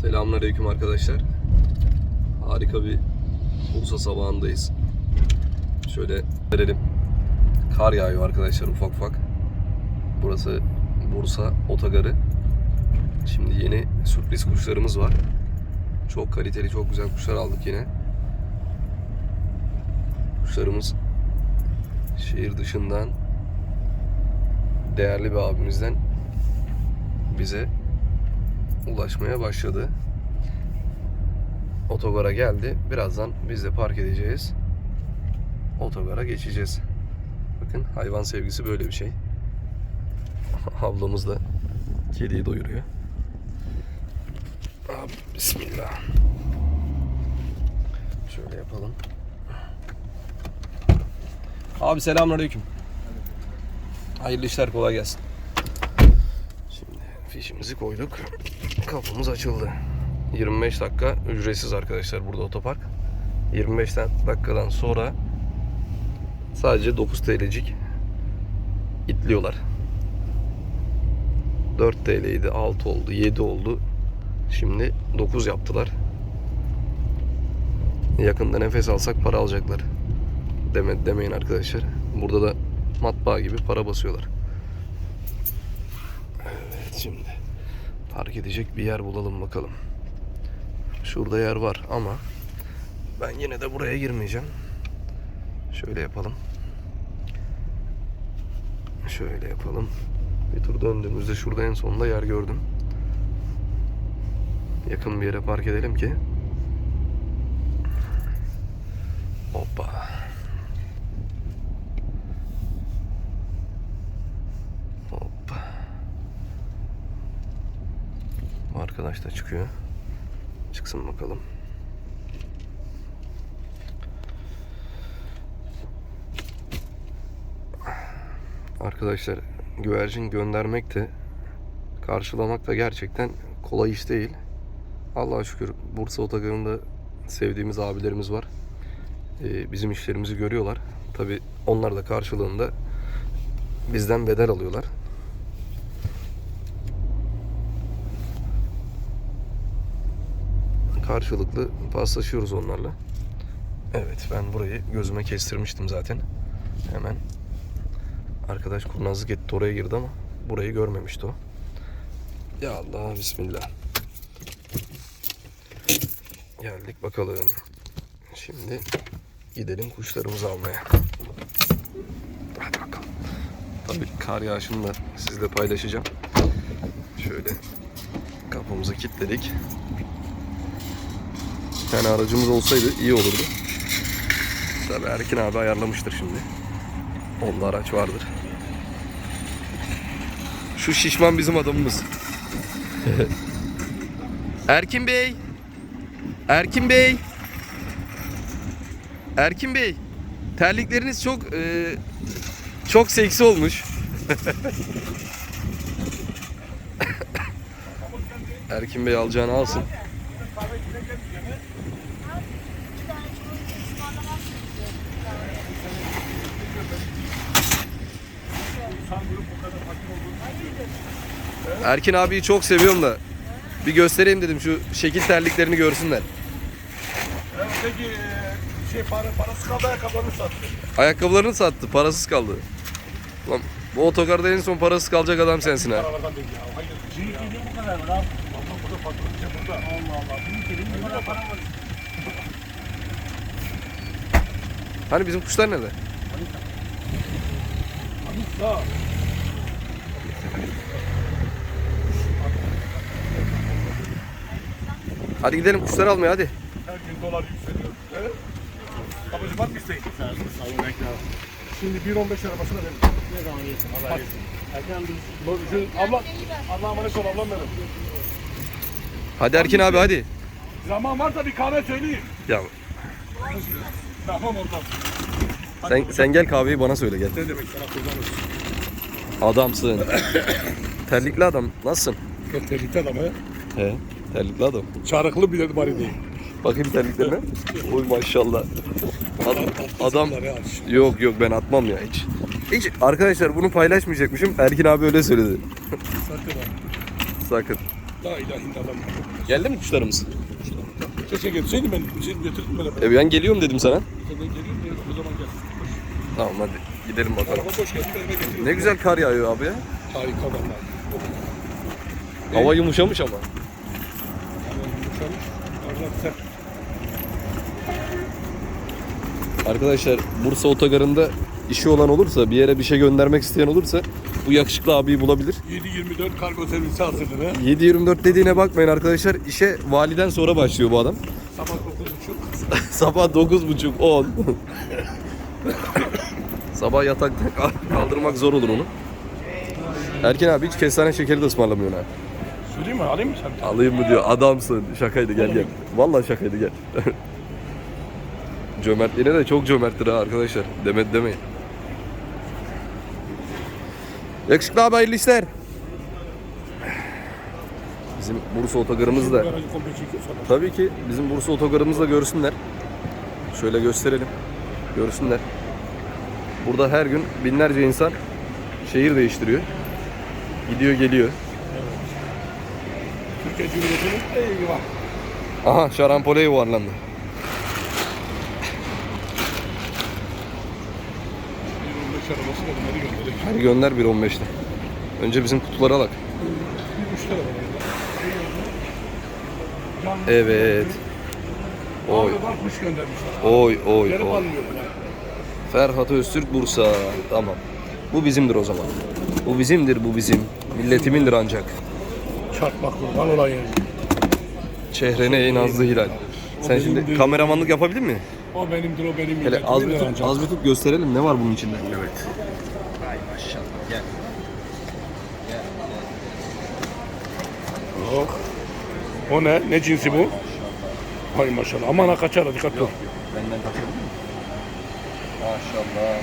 Selamünaleyküm arkadaşlar. Harika bir Bursa sabahındayız. Şöyle verelim. Kar yağıyor arkadaşlar ufak ufak. Burası Bursa Otogarı. Şimdi yeni sürpriz kuşlarımız var. Çok kaliteli, çok güzel kuşlar aldık yine. Kuşlarımız şehir dışından değerli bir abimizden bize ulaşmaya başladı. Otogara geldi. Birazdan biz de park edeceğiz. Otogara geçeceğiz. Bakın hayvan sevgisi böyle bir şey. Ablamız da kediyi doyuruyor. Bismillah. Şöyle yapalım. Abi selamünaleyküm. Hayırlı işler kolay gelsin. Fişimizi koyduk. Kapımız açıldı. 25 dakika ücretsiz arkadaşlar burada otopark. 25 dakikadan sonra sadece 9 TL'cik itliyorlar. 4 TL'ydi, 6 oldu, 7 oldu. Şimdi 9 yaptılar. Yakında nefes alsak para alacaklar. Deme, demeyin arkadaşlar. Burada da matbaa gibi para basıyorlar. Şimdi park edecek bir yer bulalım bakalım. Şurada yer var ama ben yine de buraya girmeyeceğim. Şöyle yapalım. Şöyle yapalım. Bir tur döndüğümüzde şurada en sonunda yer gördüm. Yakın bir yere park edelim ki. Hoppa. Da çıkıyor. Çıksın bakalım. Arkadaşlar güvercin göndermek de karşılamak da gerçekten kolay iş değil. Allah'a şükür Bursa Otogarı'nda sevdiğimiz abilerimiz var. Ee, bizim işlerimizi görüyorlar. Tabi onlar da karşılığında bizden bedel alıyorlar. Karşılıklı paslaşıyoruz onlarla. Evet ben burayı gözüme kestirmiştim zaten. Hemen arkadaş kurnazlık etti oraya girdi ama burayı görmemişti o. Ya Allah bismillah. Geldik bakalım. Şimdi gidelim kuşlarımızı almaya. Hadi bakalım. Tabii kar yağışını da sizle paylaşacağım. Şöyle kapımızı kilitledik. Bir tane aracımız olsaydı iyi olurdu. Tabii Erkin abi ayarlamıştır şimdi. Onda araç vardır. Şu şişman bizim adamımız. Erkin Bey. Erkin Bey. Erkin Bey. Terlikleriniz çok e, çok seksi olmuş. Erkin Bey alacağını alsın. Erkin abiyi çok seviyorum da bir göstereyim dedim şu şekil terliklerini görsünler. Evet, peki e, şey para, parası kaldı ayakkabılarını sattı. Ayakkabılarını sattı, parasız kaldı. Lan bu otogarda en son parasız kalacak adam sensin ha. Paralardan değil ya. Hayır. Şey geliyor bu kadar mı lan? Allah burada patronca burada. Allah Allah. Bunun kelini ne kadar para var? Hani bizim kuşlar nerede? Sağ. Hadi gidelim kuşları almaya hadi. Her gün dolar yükseliyor. Evet. Babacım var mı isteğin? Şimdi 1.15 arabasına verin. Ne zaman gelsin? Allah gelsin. Erken biz Abla, Allah'a emanet ol ablam benim. Hadi Erkin abi hadi. Zaman varsa bir kahve söyleyeyim. Ya Tamam oradan. sen sen gel kahveyi bana söyle gel. Ne demek sana kurban olsun. Adamsın. Terlikli adam. Nasılsın? Çok tehlikeli adam he. He. Terlikli adam. Çarıklı bir de bari değil. Bakayım terliklerine. Oy maşallah. Ad- adam yok yok ben atmam ya hiç. Hiç arkadaşlar bunu paylaşmayacakmışım. Erkin abi öyle söyledi. Sakın ha. Sakın. La ilahe illallah. Geldi mi kuşlarımız? Keşke gelseydim ben. Seni getirdim böyle. E ben geliyorum dedim sana. De geliyorum o zaman gel. Tamam hadi gidelim bakalım. Ne güzel kar yağıyor abi ya. Harika vallahi. Hava yumuşamış ama. Hava yumuşamış. Sert. Arkadaşlar Bursa otogarında işi olan olursa, bir yere bir şey göndermek isteyen olursa bu yakışıklı abiyi bulabilir. 7-24 kargo servisi hazırdır ha. 7-24 dediğine bakmayın arkadaşlar. İşe validen sonra başlıyor bu adam. Sabah 9.30. Sabah 9.30 10. Sabah yatakta kaldırmak zor olur onu. Erken abi hiç kestane şekeri de ısmarlamıyor ha. Süreyim mi? Alayım mı sen? Alayım mı diyor. Adamsın. Şakaydı gel gel. Vallahi şakaydı gel. Cömertliğine de çok cömerttir ha arkadaşlar. Demet demeyin. Yakışıklı abi hayırlı işler. Bizim Bursa otogarımız da. Tabii ki bizim Bursa otogarımızı da görsünler. Şöyle gösterelim. Görsünler. Burada her gün binlerce insan şehir değiştiriyor. Gidiyor geliyor. Türkiye Cumhuriyeti'nin eyvah. Aha şarampole yuvarlandı. 25 arabası da bunları gönderecek. Hadi gönder 1.15'te. Önce bizim kutuları alak. Evet. Oy oy oy oy. Ferhat Öztürk Bursa. Tamam. Bu bizimdir o zaman. Bu bizimdir bu bizim. Milletimindir ancak. Çarpma kurban olayım. Çehrene ey nazlı hilal. Sen şimdi değil. kameramanlık yapabilir mi? O benimdir o benim Hele az bir tut, az bir tut gösterelim ne var bunun içinde. Evet. Ay maşallah gel. Oh. O ne? Ne cinsi bu? Hay maşallah. Aman ha kaçar hadi dikkat dur. Benden kaçabilir? Maşallah.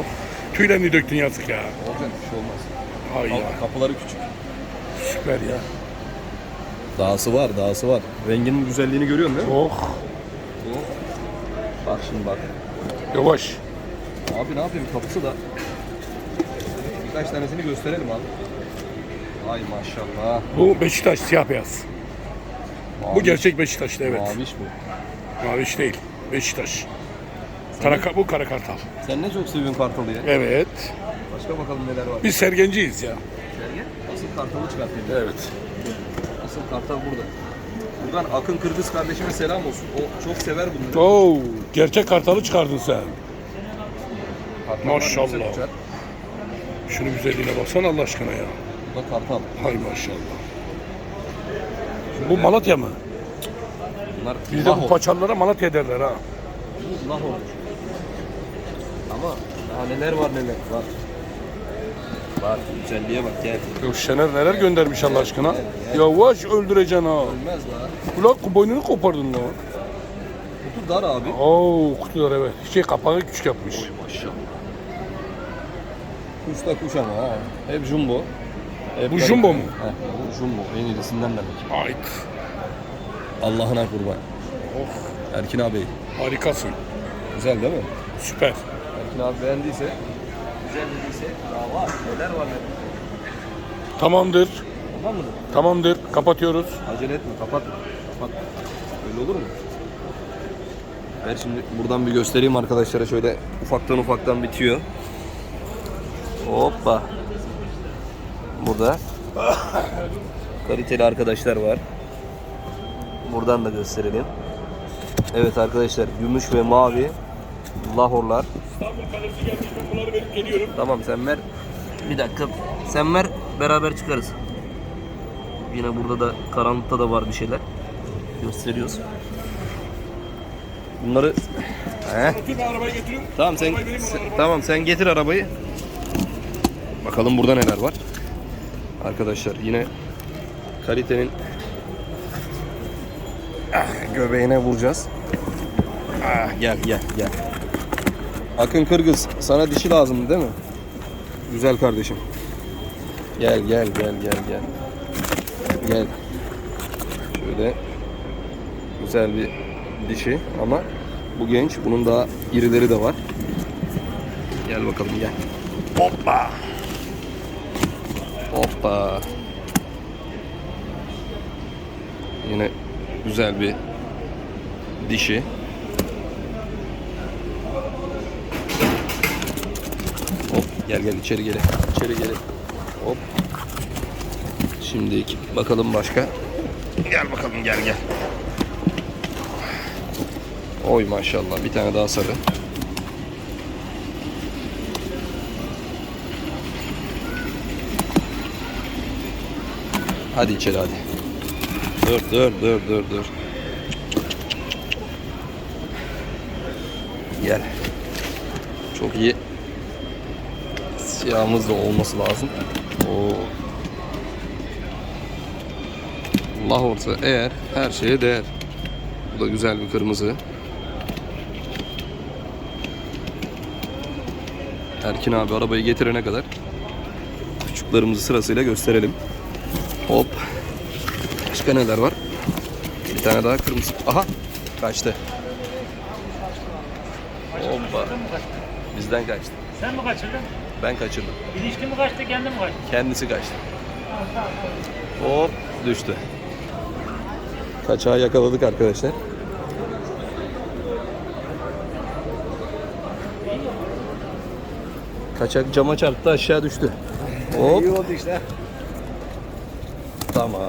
Oh. Tüylerini döktün yazık ya. Olacak bir şey olmaz. Hay ya. Kap- Kapıları küçük. Süper ya. Dağısı var, dağısı var. Renginin güzelliğini görüyorsun değil mi? Oh. Bak şimdi bak. Yavaş. Abi ne yapayım kapısı da. Birkaç tanesini gösterelim abi. Ay maşallah. Bu Beşiktaş siyah beyaz. Bu Maviş- gerçek Beşiktaş'ta evet. Maviş bu. Maviş değil. Beşiktaş. Kara, bu kara kartal. Sen ne çok seviyorsun kartalı ya. Evet. Başka bakalım neler var. Biz sergenciyiz ya. Sergen. Asıl kartalı çıkartayım. Evet. Asıl kartal burada. Buradan Akın Kırgız kardeşime selam olsun. O çok sever bunları. Oo, gerçek kartalı çıkardın sen. Kartallar Maşallah. uçar. Şunu güzelliğine baksana Allah aşkına ya. Bu da kartal. Hay maşallah. Bu Malatya mı? Bunlar Bizde bu lahor. paçalara Malatya derler ha. Bu lahor. Ama daha neler var neler var. Var güzelliğe bak gel. Yok Şener neler göndermiş Allah aşkına. Yavaş öldüreceksin ha. Ölmez la. Kulak boynunu kopardın lan. Kutu dar abi. Oo kutular evet. Şey kapağı küçük yapmış. Maşallah. Kuş da kuş ama ha. Hep jumbo. Hep Bu garip. jumbo mu? Heh, bu jumbo. En iyisinden demek. Ait. Allah'ına kurban. Oh Erkin abi. harikasın. Güzel değil mi? Süper. Erkin abi beğendiyse. Güzel dediyse daha var. Neler var neler. Tamamdır. Tamam mı? Tamamdır. Kapatıyoruz. Acele etme kapat. Kapat. Öyle olur mu? Ben şimdi buradan bir göstereyim arkadaşlara şöyle ufaktan ufaktan bitiyor. Hoppa. Burada kaliteli arkadaşlar var. Buradan da gösterelim. Evet arkadaşlar gümüş ve mavi lahorlar. İstanbul kalesi gelmiş ben bunları verip geliyorum. Tamam sen ver. Bir dakika. Sen ver beraber çıkarız. Yine burada da karanlıkta da var bir şeyler. Gösteriyoruz. Bunları He? Otur ben arabayı getiriyorum. Tamam sen, Arabayı vereyim ona, sen- arabayı. tamam sen getir arabayı. Bakalım burada neler var. Arkadaşlar yine kalitenin göbeğine vuracağız. Ah, gel gel gel. Akın Kırgız sana dişi lazım değil mi? Güzel kardeşim. Gel gel gel gel gel. Gel. Şöyle güzel bir dişi ama bu genç. Bunun daha irileri de var. Gel bakalım gel. Hoppa. Hoppa. Yine güzel bir dişi. Gel gel içeri gel. İçeri gel. Hop. Şimdi bakalım başka. Gel bakalım gel gel. Oy maşallah bir tane daha sarı. Hadi içeri hadi. Dur dur dur dur dur. Gel. Çok iyi. Siyahımız da olması lazım. Oo. Allah orta eğer her şeye değer. Bu da güzel bir kırmızı. Erkin abi arabayı getirene kadar küçüklerimizi sırasıyla gösterelim. Hop. Başka neler var? Bir tane daha kırmızı. Aha. Kaçtı. Hoppa. Bizden kaçtı. Sen mi kaçırdın? Ben kaçırdım. İlişki mi kaçtı, kendi mi kaçtı? Kendisi kaçtı. Hop düştü. Kaçağı yakaladık arkadaşlar. Kaçak cama çarptı aşağı düştü. Hop İyi oldu işte. tamam.